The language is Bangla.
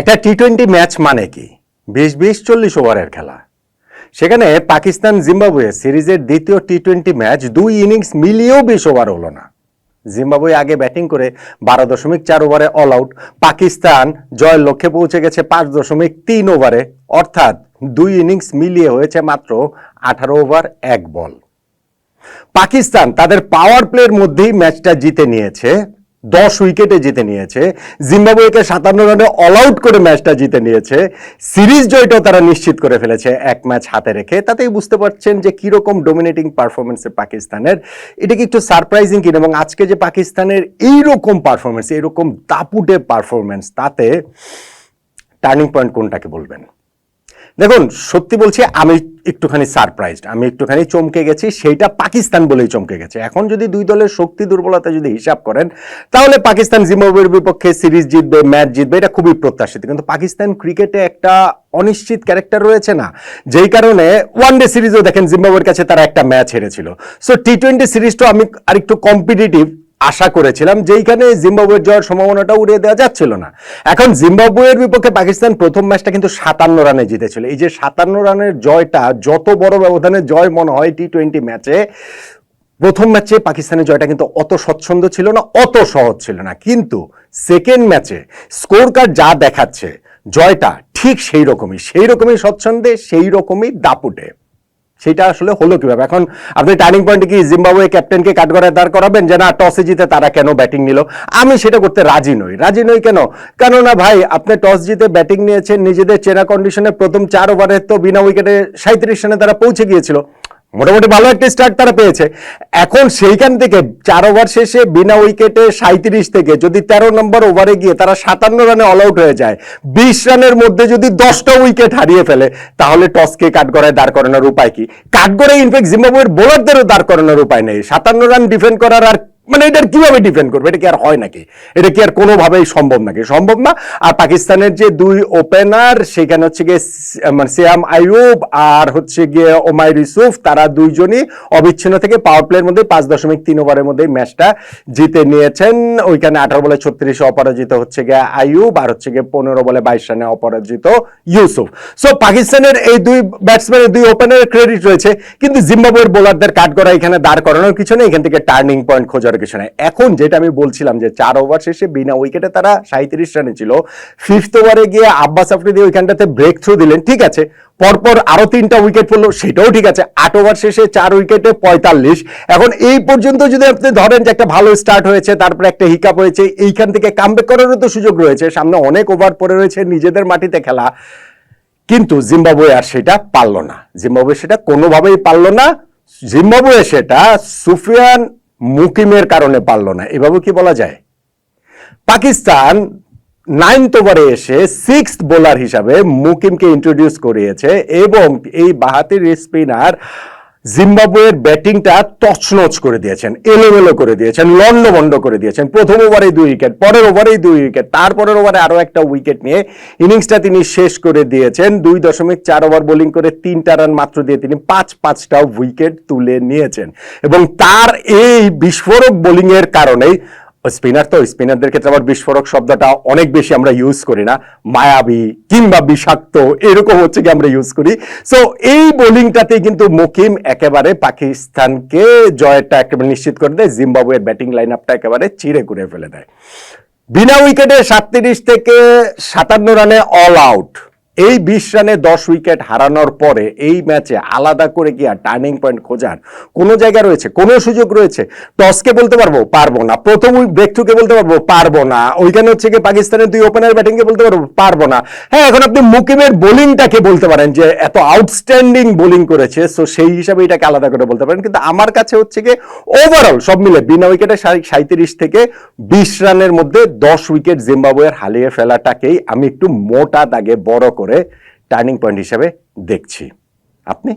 একটা টি টোয়েন্টি ম্যাচ মানে কি? বিশ বিশ চল্লিশ ওভারের খেলা। সেখানে পাকিস্তান জিম্বাবুয়ে সিরিজের দ্বিতীয় টি টোয়েন্টি ম্যাচ দুই ইনিংস মিলিয়েও বিশ ওভার হলো না। জিম্বাবুয়ে আগে ব্যাটিং করে বারো দশমিক চার ওভারে অল আউট পাকিস্তান জয়ের লক্ষ্যে পৌঁছে গেছে পাঁচ দশমিক তিন ওভারে, অর্থাৎ দুই ইনিংস মিলিয়ে হয়েছে মাত্র আঠারো ওভার, এক বল পাকিস্তান তাদের পাওয়ার প্লের মধ্যেই ম্যাচটা জিতে নিয়েছে দশ উইকেটে জিতে নিয়েছে। জিম্বাবুয়েকে সাতান্ন রানে অল আউট করে ম্যাচটা জিতে নিয়েছে। সিরিজ জয়টাও তারা নিশ্চিত করে ফেলেছে। এক ম্যাচ হাতে রেখে। তাতেই বুঝতে পারছেন যে কীরকম ডোমিনেটিং পারফরমেন্সে পাকিস্তানের। এটা কি একটু সারপ্রাইজিং কিনা? এবং আজকে যে পাকিস্তানের এইরকম পারফরমেন্স এইরকম দাপুটে পারফরমেন্স তাতে টার্নিং পয়েন্ট কোনটাকে বলবেন? দেখুন, সত্যি বলছি, আমি একটুখানি সারপ্রাইজড আমি একটুখানি চমকে গেছি, সেইটা পাকিস্তান বলেই চমকে গেছে। এখন যদি দুই দলের শক্তি দুর্বলতা যদি হিসাব করেন, তাহলে পাকিস্তান জিম্বাবুয়ের বিপক্ষে সিরিজ জিতবে, ম্যাচ জিতবে, এটা খুবই প্রত্যাশিত। কিন্তু পাকিস্তান ক্রিকেটে একটা অনিশ্চিত ক্যারেক্টার রয়েছে না, যেই কারণে ওয়ান ডে সিরিজও দেখেন, জিম্বাবুয়ের কাছে তারা একটা ম্যাচ হেরেছিল। সো টি টোয়েন্টি সিরিজটা আমি আরেকটু কম্পিটিটিভ আশা করেছিলাম যেইখানে জিম্বাবুয়ের জয়ের সম্ভাবনাটা উড়িয়ে দেওয়া যাচ্ছিল না। এখন জিম্বাবুয়ের বিপক্ষে পাকিস্তান প্রথম ম্যাচটা কিন্তু সাতান্ন রানে জিতেছিল। এই যে সাতান্ন রানের জয়টা, যত বড় ব্যবধানে জয় মনে হয় টি টোয়েন্টি ম্যাচে, প্রথম ম্যাচে পাকিস্তানের জয়টা কিন্তু অত স্বচ্ছন্দ ছিল না, অত সহজ ছিল না। কিন্তু সেকেন্ড ম্যাচে স্কোর কার্ড যা দেখাচ্ছে, জয়টা ঠিক সেই রকমই সেই রকমই স্বচ্ছন্দে সেই রকমই দাপুটে। সেটা আসলে হলো কীভাবে? এখন আপনি টার্নিং পয়েন্টে কি জিম্বাবুয়ে ক্যাপ্টেনকে কাঠগড়ায় দাঁড় করাবেন যে না টসে জিতে তারা কেন ব্যাটিং নিল? আমি সেটা করতে রাজি নই। রাজি নই কেন? কেননা ভাই, আপনি টস জিতে ব্যাটিং নিয়েছেন, নিজেদের চেনা কন্ডিশনে প্রথম চার ওভারের তো বিনা উইকেটে সাঁত্রিশ রানে তারা পৌঁছে গিয়েছিল। মোটামুটি ভালো একটা স্টার্ট তারা পেয়েছে। এখন সেইখান থেকে চার ওভার শেষে বিনা উইকেটে সাঁত্রিশ থেকে যদি তেরো নম্বর ওভারে গিয়ে তারা সাতান্ন রানে অল আউট হয়ে যায়, বিশ রানের মধ্যে যদি দশটা উইকেট হারিয়ে ফেলে, তাহলে টসকে কাঠগড়ায় দাঁড় করানোর উপায় কি? কাঠগড়ায় ইনফ্যাক্ট জিম্বাবুয়ের বোলারদেরও দাঁড় করানোর উপায় নেই। সাতান্ন রান ডিফেন্ড করার আর মানে এটার কীভাবে ডিফেন্ড করবে? এটা কি আর হয় নাকি? এটা কি আর কোনোভাবেই সম্ভব নাকি? সম্ভব না। আর পাকিস্তানের যে দুই ওপেনার সেখানে হচ্ছে গিয়ে মানে সিয়াম আইয়ুব আর হচ্ছে গিয়ে ওমাইর ইউসুফ, তারা দুইজনই অবিচ্ছিন্ন থেকে পাওয়ার প্লের মধ্যে পাঁচ দশমিক তিন ওভারের মধ্যে ম্যাচটা জিতে নিয়েছেন। ওইখানে আঠারো বলে ছত্রিশে অপরাজিত হচ্ছে গিয়ে আইয়ুব আর হচ্ছে গিয়ে পনেরো বলে বাইশ রানে অপরাজিত ইউসুফ। সো পাকিস্তানের এই দুই ব্যাটসম্যানের দুই ওপেনারের ক্রেডিট রয়েছে। কিন্তু জিম্বাবুয়ের বোলারদের কাট করা এখানে দাঁড় করানোর কিছু নেই। এখান থেকে টার্নিং পয়েন্ট খোঁজার কিছু নেই এখন যেটা আমি বলছিলাম যে চার ওভার শেষে বিনা উইকেটে তারা সাঁত্রিশ রানে ছিল। ফিফথ ওভারে গিয়ে আব্বাস আফ্রিদি ওইখানটাতে ব্রেক থ্রু দিলেন, ঠিক আছে? পরপর আরও তিনটা উইকেট পড়ল, সেটাও ঠিক আছে। আট ওভার শেষে চার উইকেটে পঁয়তাল্লিশ। এখন এই পর্যন্ত যদি আপনি ধরেন যে একটা ভালো স্টার্ট হয়েছে, তারপরে একটা হিকাপ হয়েছে, এইখান থেকে কামব্যাক করারও তো সুযোগ রয়েছে। সামনে অনেক ওভার পড়ে রয়েছে নিজেদের মাটিতে খেলা। কিন্তু জিম্বাবুয়ে আর সেটা পারল না। জিম্বাবুয়ে সেটা কোনোভাবেই পারল না। জিম্বাবুয়ে সেটা সুফিয়ান মুকিমের কারণে পারল না। এভাবে কি বলা যায়? পাকিস্তান নাইনথ ওভারে এসে সিক্স বোলার হিসাবে মুকিমকে ইন্ট্রোডিউস করিয়েছে এবং এই বাহাতির স্পিনার জিম্বাবুয়ের ব্যাটিংটা তছনছ করে দিয়েছেন, এলোমেলো করে দিয়েছেন লন্ডভন্ড করে দিয়েছেন। প্রথম ওভারেই দুই উইকেট, পরের ওভারেই দুই উইকেট, তারপরের ওভারে আরও একটা উইকেট নিয়ে ইনিংসটা তিনি শেষ করে দিয়েছেন। দুই দশমিক চার ওভার বোলিং করে তিনটা রান মাত্র দিয়ে তিনি পাঁচ পাঁচটা উইকেট তুলে নিয়েছেন। এবং তার এই বিস্ফোরক বোলিংয়ের কারণেই স্পিনার তো স্পিনারদের ক্ষেত্রে আবার বিস্ফোরক শব্দটা অনেক বেশি আমরা ইউজ করি না। মায়াবী কিংবা বিষাক্ত, এরকম হচ্ছে কি আমরা ইউজ করি। সো এই বোলিংটাতেই কিন্তু মুকিম একেবারে পাকিস্তানকে জয়টা একেবারে নিশ্চিত করে দেয়, জিম্বাবুয়ের ব্যাটিং লাইন আপটা একেবারে চিড়ে করে ফেলে দেয়। বিনা উইকেটে সাতত্রিশ থেকে সাতান্ন রানে অল আউট এই বিশ রানে দশ উইকেট হারানোর পরে এই ম্যাচে আলাদা করে কি আর টার্নিং পয়েন্ট খোঁজার কোনো জায়গা রয়েছে? কোনো সুযোগ রয়েছে? টসকে বলতে পারব? পারব না। প্রথম ব্রেক থ্রুকে বলতে পারব? পারব না। ওইখানে হচ্ছে কি পাকিস্তানের দুই ওপেনার ব্যাটিংকে বলতে পারব? পারব না। হ্যাঁ এখন আপনি মুকিমের বোলিংটাকে বলতে পারেন যে এত আউটস্ট্যান্ডিং বোলিং করেছে সো সেই হিসাবে এটাকে আলাদা করে বলতে পারেন। কিন্তু আমার কাছে হচ্ছে কি ওভারঅল সব মিলে বিনা উইকেটে সাঁত্রিশ থেকে বিশ রানের মধ্যে দশ উইকেট জিম্বাবুয়ের হারিয়ে ফেলাটাকেই আমি একটু মোটা দাগে বড় করে টার্নিং পয়েন্ট হিসাবে দেখছি। আপনি?